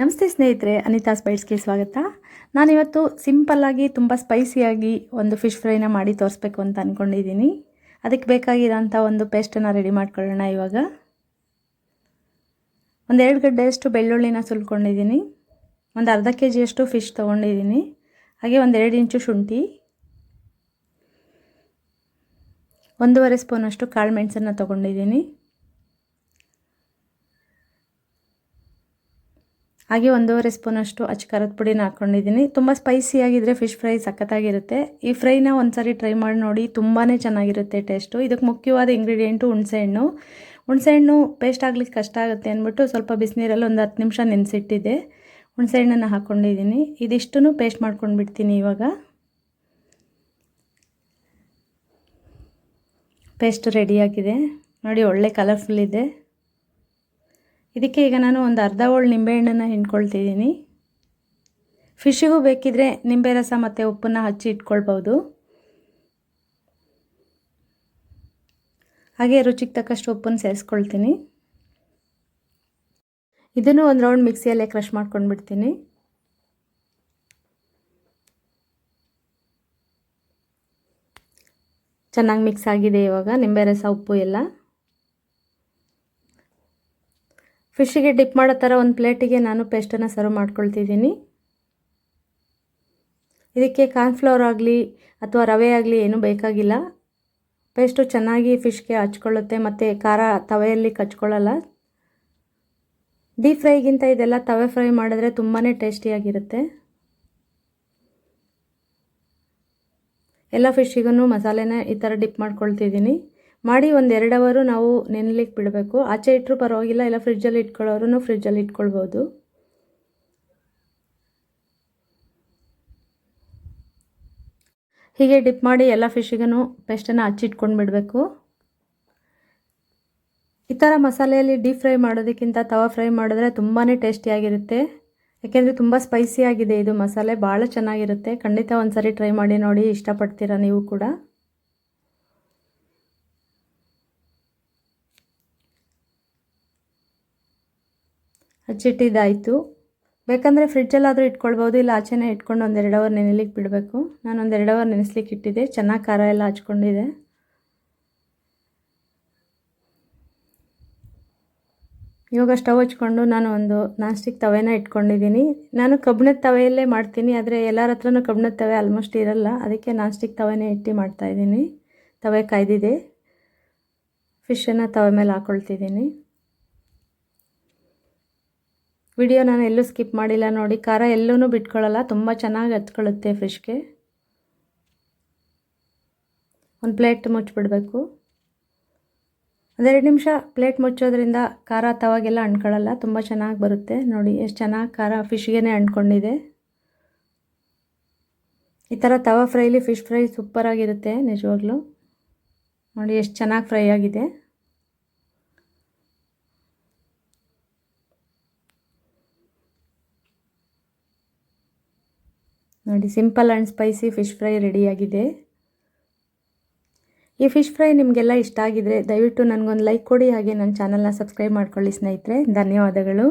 ನಮಸ್ತೆ ಸ್ನೇಹಿತರೆ, ಅನಿತಾ ಸ್ಪೈಟ್ಸ್ಗೆ ಸ್ವಾಗತ. ನಾನಿವತ್ತು ಸಿಂಪಲ್ಲಾಗಿ ತುಂಬ ಸ್ಪೈಸಿಯಾಗಿ ಒಂದು ಫಿಶ್ ಫ್ರೈನ ಮಾಡಿ ತೋರಿಸ್ಬೇಕು ಅಂತ ಅಂದ್ಕೊಂಡಿದ್ದೀನಿ ಅದಕ್ಕೆ ಬೇಕಾಗಿರೋಂಥ ಒಂದು ಪೇಸ್ಟನ್ನು ರೆಡಿ ಮಾಡ್ಕೊಳ್ಳೋಣ ಇವಾಗ. ಒಂದು ಎರಡು ಗಡ್ಡೆಯಷ್ಟು ಬೆಳ್ಳುಳ್ಳಿನ ಸುಲ್ಕೊಂಡಿದ್ದೀನಿ. ಒಂದು ಅರ್ಧ ಕೆ ಜಿಯಷ್ಟು ಫಿಶ್ ತೊಗೊಂಡಿದ್ದೀನಿ. ಹಾಗೆ ಒಂದು ಎರಡು ಇಂಚು ಶುಂಠಿ. ಒಂದೂವರೆ ಸ್ಪೂನಷ್ಟು ಕಾಳು ಮೆಣಸನ್ನು ತೊಗೊಂಡಿದ್ದೀನಿ. ಹಾಗೆ ಒಂದೂವರೆ ಸ್ಪೂನಷ್ಟು ಅಚ್ಚಕಾರದ ಪುಡಿನ ಹಾಕ್ಕೊಂಡಿದ್ದೀನಿ. ತುಂಬ ಸ್ಪೈಸಿಯಾಗಿದ್ದರೆ ಫಿಶ್ ಫ್ರೈ ಸಖತ್ತಾಗಿರುತ್ತೆ. ಈ ಫ್ರೈನ ಒಂದ್ಸರಿ ಸಾರಿ ಟ್ರೈ ಮಾಡಿ ನೋಡಿ ತುಂಬಾ ಚೆನ್ನಾಗಿರುತ್ತೆ ಟೇಸ್ಟು ಇದಕ್ಕೆ ಮುಖ್ಯವಾದ ಇಂಗ್ರೀಡಿಯೆಂಟು ಹುಣಸೆಹಣ್ಣು ಹುಣಸೆಹಣ್ಣು ಪೇಸ್ಟ್ ಆಗಲಿಕ್ಕೆ ಕಷ್ಟ ಆಗುತ್ತೆ ಅಂದ್ಬಿಟ್ಟು ಸ್ವಲ್ಪ ಬಿಸಿನೀರಲ್ಲಿ ಒಂದು ಹತ್ತು ನಿಮಿಷ ನೆನೆಸಿಟ್ಟಿದ್ದೆ ಹುಣಸೆಹಣ್ಣನ್ನು ಹಾಕ್ಕೊಂಡಿದ್ದೀನಿ ಇದಿಷ್ಟೂ ಪೇಸ್ಟ್ ಮಾಡ್ಕೊಂಡು ಬಿಡ್ತೀನಿ ಇವಾಗ. ಪೇಸ್ಟ್ ರೆಡಿಯಾಗಿದೆ ನೋಡಿ ಒಳ್ಳೆ ಕಲರ್ಫುಲ್ ಇದೆ. ಇದಕ್ಕೆ ಈಗ ನಾನು ಒಂದು ಅರ್ಧ ಹೋಳು ನಿಂಬೆಹಣ್ಣನ್ನು ಹಿಂಡ್ಕೊಳ್ತಿದ್ದೀನಿ. ಫಿಶಿಗೂ ಬೇಕಿದ್ರೆ ನಿಂಬೆ ರಸ ಮತ್ತು ಉಪ್ಪನ್ನು ಹಚ್ಚಿ ಇಟ್ಕೊಳ್ಬೋದು ಹಾಗೆ ರುಚಿಗೆ ತಕ್ಕಷ್ಟು ಉಪ್ಪನ್ನು ಸೇರಿಸ್ಕೊಳ್ತೀನಿ. ಇದನ್ನು ಒಂದು ರೌಂಡ್ ಮಿಕ್ಸಿಯಲ್ಲೇ ಕ್ರಷ್ ಮಾಡ್ಕೊಂಡ್ಬಿಡ್ತೀನಿ. ಚೆನ್ನಾಗಿ ಮಿಕ್ಸ್ ಆಗಿದೆ ಇವಾಗ, ನಿಂಬೆ ರಸ, ಉಪ್ಪು ಎಲ್ಲ. ಫಿಶ್ಶಿಗೆ ಡಿಪ್ ಮಾಡೋ ಥರ ಒಂದು ಪ್ಲೇಟಿಗೆ ನಾನು ಪೇಸ್ಟನ್ನು ಸರ್ವ್ ಮಾಡ್ಕೊಳ್ತಿದ್ದೀನಿ. ಇದಕ್ಕೆ ಕಾರ್ನ್ಫ್ಲವರ್ ಆಗಲಿ ಅಥವಾ ರವೆ ಆಗಲಿ ಏನೂ ಬೇಕಾಗಿಲ್ಲ. ಪೇಸ್ಟು ಚೆನ್ನಾಗಿ ಫಿಶ್ಗೆ ಹಚ್ಕೊಳ್ಳುತ್ತೆ ಮತ್ತು ಖಾರ ತವೆಯಲ್ಲಿ ಕಚ್ಕೊಳ್ಳಲ್ಲ. ಡೀಪ್ ಫ್ರೈಗಿಂತ ಇದೆಲ್ಲ ತವೆ ಫ್ರೈ ಮಾಡಿದ್ರೆ ತುಂಬಾ ಟೇಸ್ಟಿಯಾಗಿರುತ್ತೆ. ಎಲ್ಲ ಫಿಶ್ಶಿಗೂ ಮಸಾಲೆನ ಈ ಥರ ಡಿಪ್ ಮಾಡ್ಕೊಳ್ತಿದ್ದೀನಿ. ಮಾಡಿ ಒಂದು ಎರಡು ಅವರು ನಾವು ನೆನಲಿಕ್ಕೆ ಬಿಡಬೇಕು. ಆಚೆ ಇಟ್ಟರು ಪರವಾಗಿಲ್ಲ, ಇಲ್ಲ ಫ್ರಿಜ್ಜಲ್ಲಿ ಇಟ್ಕೊಳ್ಳೋರು ಫ್ರಿಜ್ಜಲ್ಲಿ ಇಟ್ಕೊಳ್ಬೋದು. ಹೀಗೆ ಡಿಪ್ ಮಾಡಿ ಎಲ್ಲ ಫಿಶ್ಗೂ ಪೇಸ್ಟನ್ನು ಹಚ್ಚಿಟ್ಕೊಂಡು ಬಿಡಬೇಕು. ಈ ಥರ ಮಸಾಲೆಯಲ್ಲಿ ಡೀಪ್ ಫ್ರೈ ಮಾಡೋದಕ್ಕಿಂತ ತವಾ ಫ್ರೈ ಮಾಡಿದ್ರೆ ತುಂಬಾ ಟೇಸ್ಟಿಯಾಗಿರುತ್ತೆ. ಯಾಕೆಂದರೆ ತುಂಬ ಸ್ಪೈಸಿಯಾಗಿದೆ ಇದು ಮಸಾಲೆ, ಭಾಳ ಚೆನ್ನಾಗಿರುತ್ತೆ. ಖಂಡಿತ ಒಂದು ಸರಿ ಟ್ರೈ ಮಾಡಿ ನೋಡಿ, ಇಷ್ಟಪಡ್ತೀರಾ ನೀವು ಕೂಡ? ಹಚ್ಚಿಟ್ಟಿದ್ದಾಯಿತು ಬೇಕಂದರೆ ಫ್ರಿಡ್ಜಲ್ಲಾದರೂ ಇಟ್ಕೊಳ್ಬೋದು, ಇಲ್ಲ ಆಚೆನೇ ಇಟ್ಕೊಂಡು ಒಂದೆರಡು ಅವರ್ ನೆನೆಲಿಕ್ಕೆ ಬಿಡಬೇಕು. ನಾನು ಒಂದೆರಡು ಅವರ್ ನೆನೆಸ್ಲಿಕ್ಕೆ ಇಟ್ಟಿದ್ದೆ, ಚೆನ್ನಾಗಿ ಖಾರ ಎಲ್ಲ ಹಚ್ಕೊಂಡಿದೆ ಇವಾಗ ಸ್ಟವ್ ಹಚ್ಕೊಂಡು ನಾನು ಒಂದು ನಾನ್ಸ್ಟಿಕ್ ತವೆನ ಇಟ್ಕೊಂಡಿದ್ದೀನಿ. ನಾನು ಕಬ್ಬಿಣದ ತವೆಯಲ್ಲೇ ಮಾಡ್ತೀನಿ, ಆದರೆ ಎಲ್ಲರ ಹತ್ರನೂ ಕಬ್ಬಿಣದ ತವೆ ಆಲ್ಮೋಸ್ಟ್ ಇರಲ್ಲ. ಅದಕ್ಕೆ ನಾನ್ಸ್ಟಿಕ್ ತವೆನೇ ಇಟ್ಟು ಮಾಡ್ತಾಯಿದ್ದೀನಿ ತವೆ ಕಾಯ್ದಿದೆ. ಫಿಶನ್ನು ತವೆ ಮೇಲೆ ಹಾಕ್ಕೊಳ್ತಿದ್ದೀನಿ ವಿಡಿಯೋ ನಾನು ಎಲ್ಲೂ ಸ್ಕಿಪ್ ಮಾಡಿಲ್ಲ ನೋಡಿ, ಖಾರ ಎಲ್ಲೂ ಬಿಟ್ಕೊಳ್ಳಲ್ಲ, ತುಂಬ ಚೆನ್ನಾಗಿ ಹತ್ಕೊಳ್ಳುತ್ತೆ ಫಿಶ್ಗೆ ಒಂದು ಪ್ಲೇಟ್ ಮುಚ್ಚಿಬಿಡಬೇಕು. ಒಂದೆರಡು ನಿಮಿಷ ಪ್ಲೇಟ್ ಮುಚ್ಚೋದ್ರಿಂದ ಖಾರ ತವಾಗೆಲ್ಲ ಅಂಟ್ಕೊಳ್ಳಲ್ಲ, ತುಂಬ ಚೆನ್ನಾಗಿ ಬರುತ್ತೆ. ನೋಡಿ, ಎಷ್ಟು ಚೆನ್ನಾಗಿ ಖಾರ ಫಿಶ್ಗೇ ಅಂಟ್ಕೊಂಡಿದೆ. ಈ ಥರ ತವಾ ಫ್ರೈಲಿ ಫಿಶ್ ಫ್ರೈ ಸೂಪರಾಗಿರುತ್ತೆ, ನಿಜವಾಗ್ಲೂ. ನೋಡಿ, ಎಷ್ಟು ಚೆನ್ನಾಗಿ ಫ್ರೈ ಆಗಿದೆ. ನೋಡಿ, simple and spicy fish fry ರೆಡಿಯಾಗಿದೆ. ಈ ಫಿಶ್ ಫ್ರೈ ನಿಮಗೆಲ್ಲ ಇಷ್ಟ ಆಗಿದರೆ ದಯವಿಟ್ಟು ನನಗೊಂದು ಲೈಕ್ ಕೊಡಿ, ಹಾಗೆ ನನ್ನ ಚಾನಲ್ನ ಸಬ್ಸ್ಕ್ರೈಬ್ ಮಾಡ್ಕೊಳ್ಳಿ ಸ್ನೇಹಿತರೆ. ಧನ್ಯವಾದಗಳು.